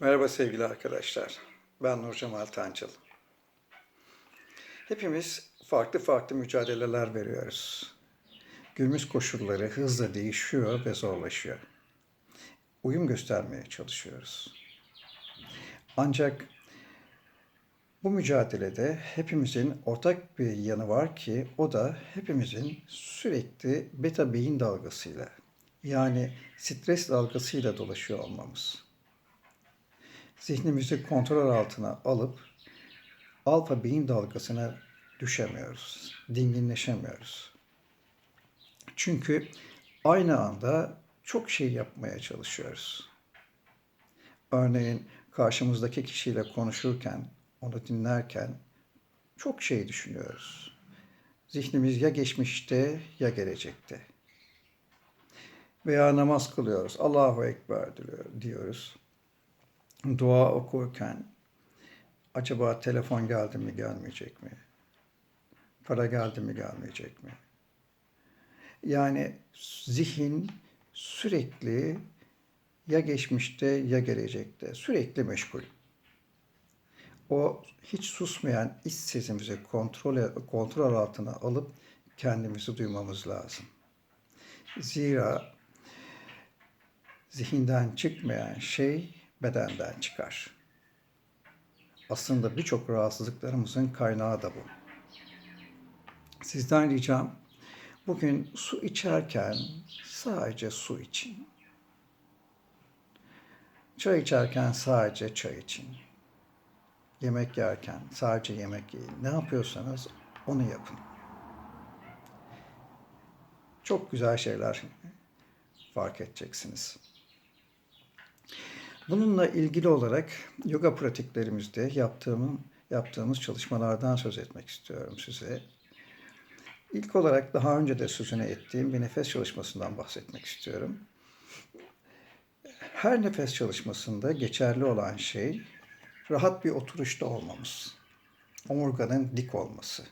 Merhaba sevgili arkadaşlar. Ben Nur Cemal Tancıl. Hepimiz farklı farklı mücadeleler veriyoruz. Günümüz koşulları hızla değişiyor ve zorlaşıyor. Uyum göstermeye çalışıyoruz. Ancak bu mücadelede hepimizin ortak bir yanı var ki o da hepimizin sürekli beta beyin dalgasıyla yani stres dalgasıyla dolaşıyor olmamız zihnimizi kontrol altına alıp alfa beyin dalgasına düşemiyoruz, dinginleşemiyoruz. Çünkü aynı anda çok şey yapmaya çalışıyoruz. Örneğin karşımızdaki kişiyle konuşurken, onu dinlerken çok şey düşünüyoruz. Zihnimiz ya geçmişte ya gelecekte. Veya namaz kılıyoruz. Allahu Ekber diyor, diyoruz dua okurken acaba telefon geldi mi gelmeyecek mi? Para geldi mi gelmeyecek mi? Yani zihin sürekli ya geçmişte ya gelecekte sürekli meşgul. O hiç susmayan iç sesimizi kontrol, kontrol altına alıp kendimizi duymamız lazım. Zira zihinden çıkmayan şey bedenden çıkar. Aslında birçok rahatsızlıklarımızın kaynağı da bu. Sizden ricam bugün su içerken sadece su için. Çay içerken sadece çay için. Yemek yerken sadece yemek yiyin. Ne yapıyorsanız onu yapın. Çok güzel şeyler fark edeceksiniz. Bununla ilgili olarak yoga pratiklerimizde yaptığım, yaptığımız çalışmalardan söz etmek istiyorum size. İlk olarak daha önce de sözünü ettiğim bir nefes çalışmasından bahsetmek istiyorum. Her nefes çalışmasında geçerli olan şey rahat bir oturuşta olmamız. Omurganın dik olması.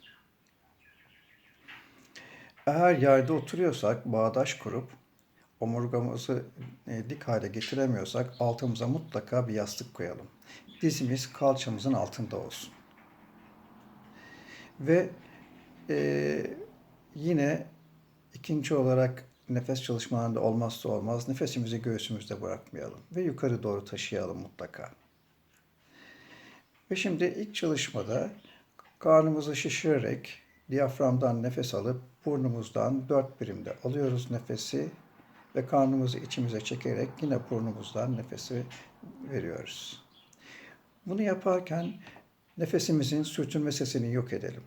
Eğer yerde oturuyorsak bağdaş kurup omurgamızı e, dik hale getiremiyorsak altımıza mutlaka bir yastık koyalım. Dizimiz kalçamızın altında olsun. Ve e, yine ikinci olarak nefes çalışmalarında olmazsa olmaz nefesimizi göğsümüzde bırakmayalım ve yukarı doğru taşıyalım mutlaka. Ve şimdi ilk çalışmada karnımızı şişirerek diyaframdan nefes alıp burnumuzdan dört birimde alıyoruz nefesi ve karnımızı içimize çekerek yine burnumuzdan nefesi veriyoruz. Bunu yaparken nefesimizin sürtünme sesini yok edelim.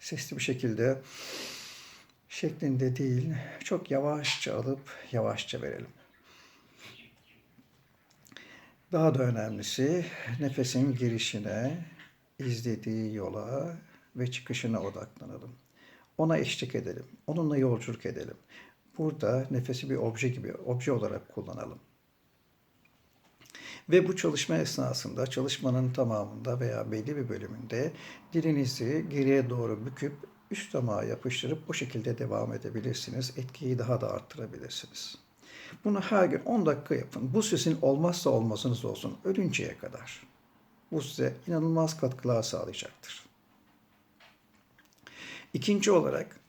Sesli bir şekilde şeklinde değil, çok yavaşça alıp yavaşça verelim. Daha da önemlisi nefesin girişine, izlediği yola ve çıkışına odaklanalım. Ona eşlik edelim. Onunla yolculuk edelim. Burada nefesi bir obje gibi, obje olarak kullanalım. Ve bu çalışma esnasında, çalışmanın tamamında veya belli bir bölümünde dilinizi geriye doğru büküp üst damağa yapıştırıp bu şekilde devam edebilirsiniz. Etkiyi daha da arttırabilirsiniz. Bunu her gün 10 dakika yapın. Bu sizin olmazsa olmazınız olsun ölünceye kadar. Bu size inanılmaz katkılar sağlayacaktır. İkinci olarak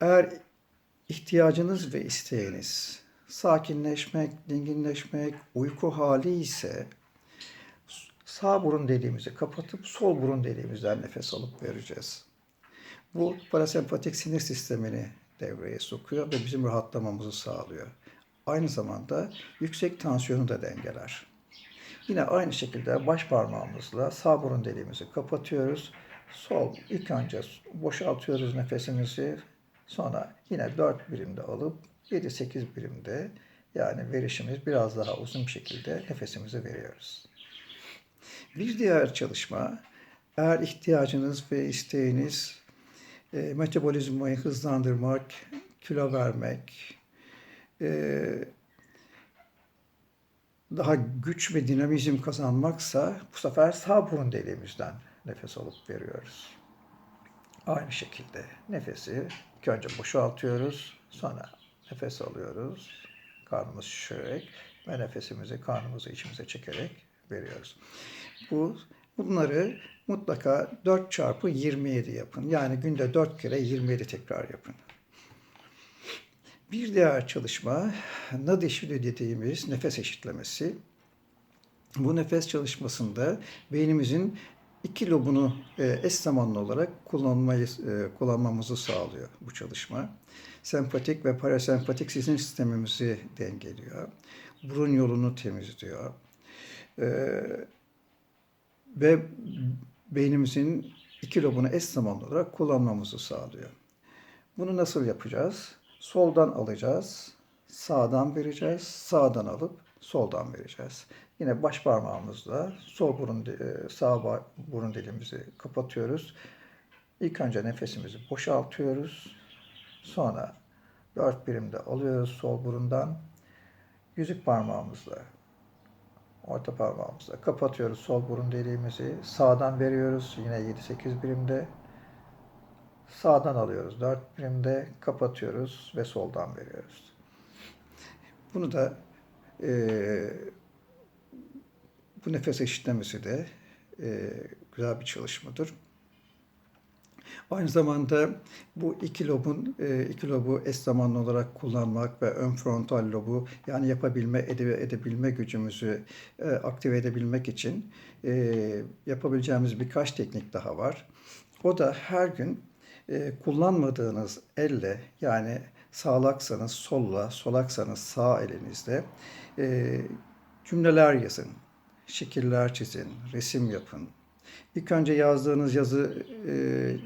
eğer ihtiyacınız ve isteğiniz sakinleşmek, dinginleşmek, uyku hali ise sağ burun deliğimizi kapatıp sol burun deliğimizden nefes alıp vereceğiz. Bu parasempatik sinir sistemini devreye sokuyor ve bizim rahatlamamızı sağlıyor. Aynı zamanda yüksek tansiyonu da dengeler. Yine aynı şekilde baş parmağımızla sağ burun deliğimizi kapatıyoruz. Sol ilk önce boşaltıyoruz nefesimizi Sonra yine 4 birimde alıp 7-8 birimde yani verişimiz biraz daha uzun bir şekilde nefesimizi veriyoruz. Bir diğer çalışma eğer ihtiyacınız ve isteğiniz e, metabolizmayı hızlandırmak, kilo vermek, e, daha güç ve dinamizm kazanmaksa bu sefer sağ burun deliğimizden nefes alıp veriyoruz. Aynı şekilde nefesi İlk önce boşaltıyoruz. Sonra nefes alıyoruz. Karnımız şişirerek ve nefesimizi karnımızı içimize çekerek veriyoruz. Bu bunları mutlaka 4 çarpı 27 yapın. Yani günde 4 kere 27 tekrar yapın. Bir diğer çalışma Nadişvili dediğimiz nefes eşitlemesi. Bu nefes çalışmasında beynimizin iki lobunu e, eş zamanlı olarak kullanmayı e, kullanmamızı sağlıyor bu çalışma. Sempatik ve parasempatik sinir sistemimizi dengeliyor. Burun yolunu temizliyor. E, ve beynimizin iki lobunu eş zamanlı olarak kullanmamızı sağlıyor. Bunu nasıl yapacağız? Soldan alacağız, sağdan vereceğiz, sağdan alıp soldan vereceğiz. Yine baş parmağımızla sol burun, e, sağ burun deliğimizi kapatıyoruz. İlk önce nefesimizi boşaltıyoruz. Sonra dört birimde alıyoruz sol burundan. Yüzük parmağımızla, orta parmağımızla kapatıyoruz sol burun deliğimizi. Sağdan veriyoruz yine 7-8 birimde. Sağdan alıyoruz dört birimde, kapatıyoruz ve soldan veriyoruz. Bunu da eee bu nefes eşitlemesi de e, güzel bir çalışmadır. Aynı zamanda bu iki lobun e, iki lobu eş zamanlı olarak kullanmak ve ön frontal lobu yani yapabilme ede, edebilme gücümüzü e, aktive edebilmek için e, yapabileceğimiz birkaç teknik daha var. O da her gün e, kullanmadığınız elle yani sağlaksanız solla, solaksanız sağ elinizle e, cümleler yazın şekiller çizin, resim yapın. İlk önce yazdığınız yazı e,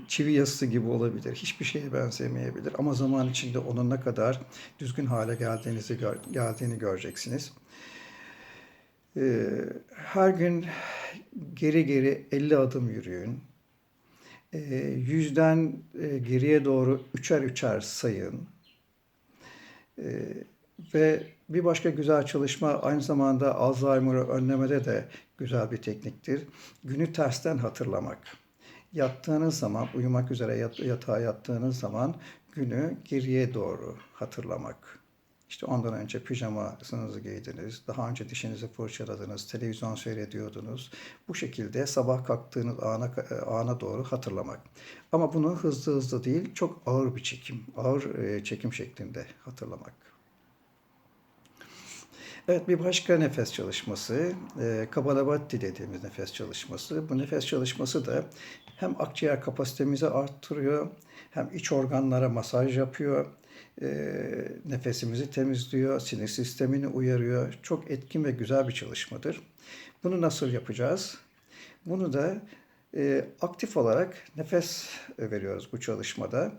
çivi yazısı gibi olabilir. Hiçbir şeye benzemeyebilir. Ama zaman içinde onun ne kadar düzgün hale geldiğinizi gör, geldiğini göreceksiniz. E, her gün geri geri 50 adım yürüyün. E, yüzden e, geriye doğru üçer üçer sayın. E, ve bir başka güzel çalışma aynı zamanda Alzheimer'ı önlemede de güzel bir tekniktir. Günü tersten hatırlamak. Yattığınız zaman, uyumak üzere yat- yatağa yattığınız zaman günü geriye doğru hatırlamak. İşte ondan önce pijamasınızı giydiniz, daha önce dişinizi fırçaladınız, televizyon seyrediyordunuz. Bu şekilde sabah kalktığınız ana, ana doğru hatırlamak. Ama bunu hızlı hızlı değil, çok ağır bir çekim, ağır e, çekim şeklinde hatırlamak. Evet bir başka nefes çalışması e, Kapalabhati dediğimiz nefes çalışması. Bu nefes çalışması da hem akciğer kapasitemizi arttırıyor hem iç organlara masaj yapıyor. E, nefesimizi temizliyor, sinir sistemini uyarıyor. Çok etkin ve güzel bir çalışmadır. Bunu nasıl yapacağız? Bunu da e, aktif olarak nefes veriyoruz bu çalışmada.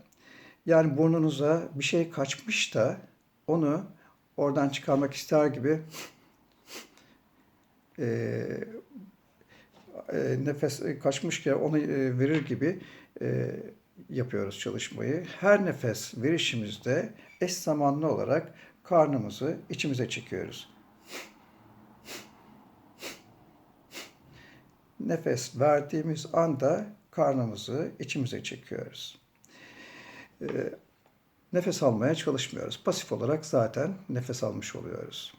Yani burnunuza bir şey kaçmış da onu oradan çıkarmak ister gibi e, e, nefes kaçmışken onu e, verir gibi e, yapıyoruz çalışmayı. Her nefes verişimizde eş zamanlı olarak karnımızı içimize çekiyoruz. Nefes verdiğimiz anda karnımızı içimize çekiyoruz. E, nefes almaya çalışmıyoruz. Pasif olarak zaten nefes almış oluyoruz.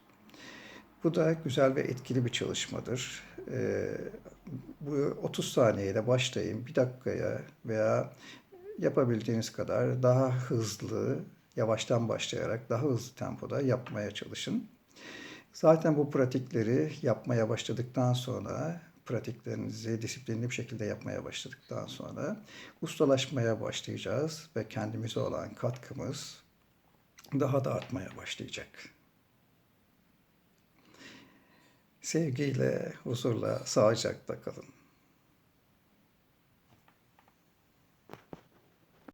Bu da güzel ve etkili bir çalışmadır. Ee, bu 30 saniyede başlayın. Bir dakikaya veya yapabildiğiniz kadar daha hızlı, yavaştan başlayarak daha hızlı tempoda yapmaya çalışın. Zaten bu pratikleri yapmaya başladıktan sonra pratiklerinizi disiplinli bir şekilde yapmaya başladıktan sonra ustalaşmaya başlayacağız ve kendimize olan katkımız daha da artmaya başlayacak. Sevgiyle, huzurla, sağlıcakla kalın.